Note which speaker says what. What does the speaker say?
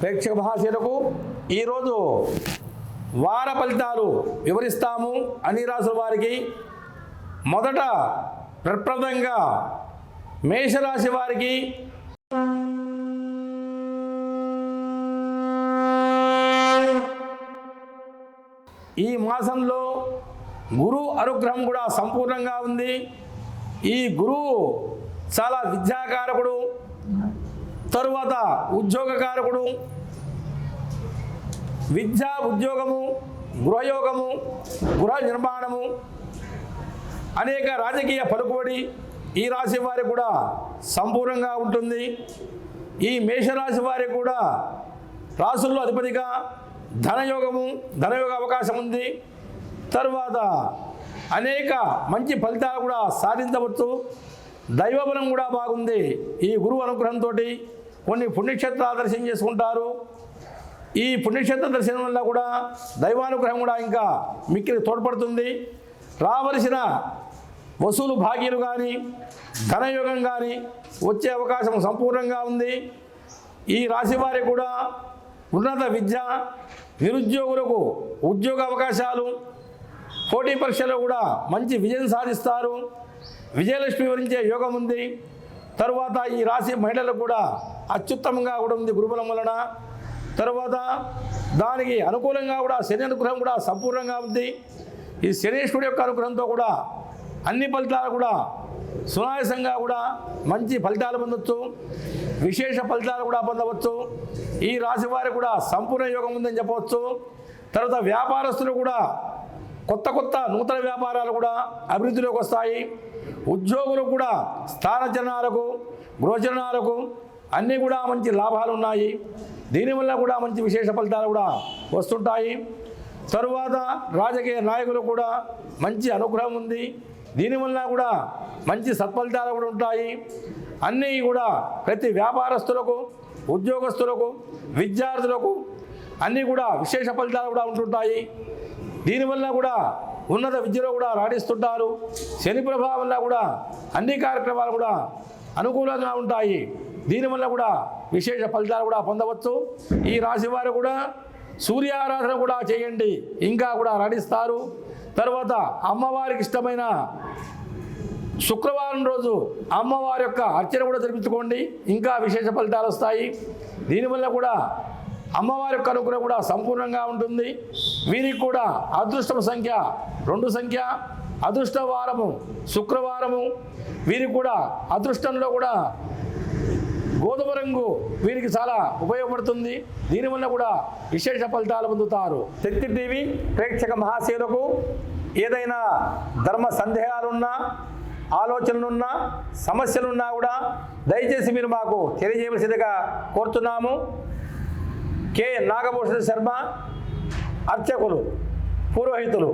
Speaker 1: ప్రేక్షక మహాశయులకు ఈరోజు వార ఫలితాలు వివరిస్తాము అన్ని రాసుల వారికి మొదట ప్రప్రదంగా మేషరాశి వారికి ఈ మాసంలో గురు అనుగ్రహం కూడా సంపూర్ణంగా ఉంది. ఈ గురువు చాలా విద్యాకారకుడు. తరువాత ఉద్యోగకారకుడు విద్యా ఉద్యోగము గృహయోగము గృహ నిర్మాణము అనేక రాజకీయ పలుకుబడి ఈ రాశి వారి కూడా సంపూర్ణంగా ఉంటుంది. ఈ మేషరాశి వారి కూడా రాసుల్లో అధిపతిగా ధనయోగము ధనయోగ అవకాశం ఉంది. తరువాత అనేక మంచి ఫలితాలు కూడా సాధించవచ్చు. దైవబలం కూడా బాగుంది. ఈ గురువు అనుగ్రహంతో కొన్ని పుణ్యక్షేత్రాలు దర్శనం చేసుకుంటారు. ఈ పుణ్యక్షేత్ర దర్శనం వల్ల కూడా దైవానుగ్రహం కూడా ఇంకా మిక్కిలి తోడ్పడుతుంది. రావలసిన వసూలు భాగ్యులు కానీ ధనయోగం కానీ వచ్చే అవకాశం సంపూర్ణంగా ఉంది. ఈ రాశి వారి కూడా ఉన్నత విద్య నిరుద్యోగులకు ఉద్యోగ అవకాశాలు పోటీ పరీక్షలో కూడా మంచి విజయం సాధిస్తారు. విజయలక్ష్మి వరించే యోగం ఉంది. తరువాత ఈ రాశి మహిళలకు కూడా అత్యుత్తమంగా కూడా ఉంది గురుబలం వలన. తరువాత దానికి అనుకూలంగా కూడా శని అనుగ్రహం కూడా సంపూర్ణంగా ఉంది. ఈ శనీశ్వరుడు యొక్క అనుగ్రహంతో కూడా అన్ని ఫలితాలు కూడా సునాయాసంగా కూడా మంచి ఫలితాలు పొందొచ్చు. విశేష ఫలితాలు కూడా పొందవచ్చు. ఈ రాశి వారికి కూడా సంపూర్ణ యోగం ఉందని చెప్పవచ్చు. తర్వాత వ్యాపారస్తులు కూడా కొత్త కొత్త నూతన వ్యాపారాలు కూడా అభివృద్ధిలోకి వస్తాయి. ఉద్యోగులు కూడా స్థానచలనాలకు గృహచలనాలకు అన్నీ కూడా మంచి లాభాలు ఉన్నాయి దీనివల్ల కూడా మంచి విశేష ఫలితాలు కూడా వస్తుంటాయి. తరువాత రాజకీయ నాయకులు కూడా మంచి అనుగ్రహం ఉంది. దీనివల్ల కూడా మంచి సత్ఫలితాలు కూడా ఉంటాయి. అన్నీ కూడా ప్రతి వ్యాపారస్తులకు ఉద్యోగస్తులకు విద్యార్థులకు అన్నీ కూడా విశేష ఫలితాలు కూడా ఉంటుంటాయి. దీనివల్ల కూడా ఉన్నత విద్యలో కూడా రాణిస్తుంటారు. శని ప్రభావం వల్ల కూడా అన్ని కార్యక్రమాలు కూడా అనుకూలంగా ఉంటాయి. దీనివల్ల కూడా విశేష ఫలితాలు కూడా పొందవచ్చు. ఈ రాశి వారు కూడా సూర్యారాధన కూడా చేయండి. ఇంకా కూడా రాణిస్తారు. తర్వాత అమ్మవారికి ఇష్టమైన శుక్రవారం రోజు అమ్మవారి యొక్క అర్చన కూడా జరిపించుకోండి. ఇంకా విశేష ఫలితాలు వస్తాయి. దీనివల్ల కూడా అమ్మవారి యొక్క అనుగ్రహం కూడా సంపూర్ణంగా ఉంటుంది. వీరికి కూడా అదృష్టం సంఖ్య రెండు సంఖ్య అదృష్టవారము శుక్రవారము. వీరికి కూడా అదృష్టంలో కూడా గోధుమ రంగు వీరికి చాలా ఉపయోగపడుతుంది. దీనివల్ల కూడా విశేష ఫలితాలు పొందుతారు. శక్తి టీవీ ప్రేక్షక మహాశీలకు ఏదైనా ధర్మ సందేహాలున్నా ఆలోచనలున్నా సమస్యలున్నా కూడా దయచేసి మీరు మాకు తెలియజేయవలసిందిగా కోరుతున్నాము. కె నాగభూషణ శర్మ అర్చకులు పురోహితులు.